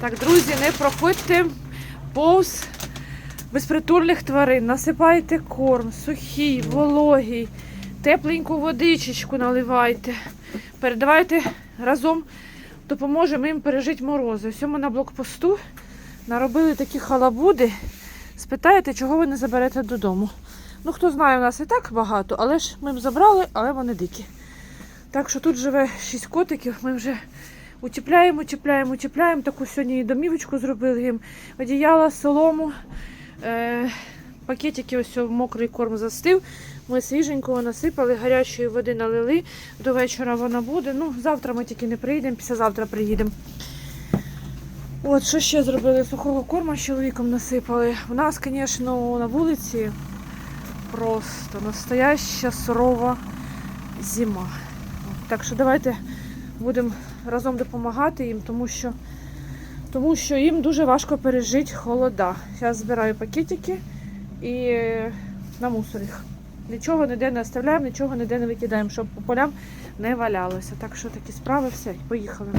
Так, друзі, не проходьте повз безпритульних тварин. Насипайте корм, сухий, вологий, тепленьку водичечку наливайте. Передавайте разом, допоможемо їм пережити морози. Ось на блокпосту наробили такі халабуди. Спитаєте, чого ви не заберете додому. Ну, хто знає, у нас і так багато, але ж ми б забрали, але вони дикі. Так що тут живе шість котиків, ми вже утепляємо, утепляємо, утепляємо. Таку сьогодні і домівочку зробили їм. Одіяла, солому, е, пакетики, ось мокрий корм застив. Ми свіженького насипали, гарячої води налили. До вечора вона буде. Ну, завтра ми тільки не приїдемо, післязавтра приїдемо. От, що ще зробили? Сухого корма з чоловіком насипали. У нас, звісно, на вулиці просто настояща сурова зима. Так що давайте будемо разом допомагати їм, тому що, тому що їм дуже важко пережити холода. Зараз збираю пакетики і на мусор їх. Нічого ніде не оставляємо, нічого ніде не викидаємо, щоб по полям не валялося. Так що такі справи, все, поїхали.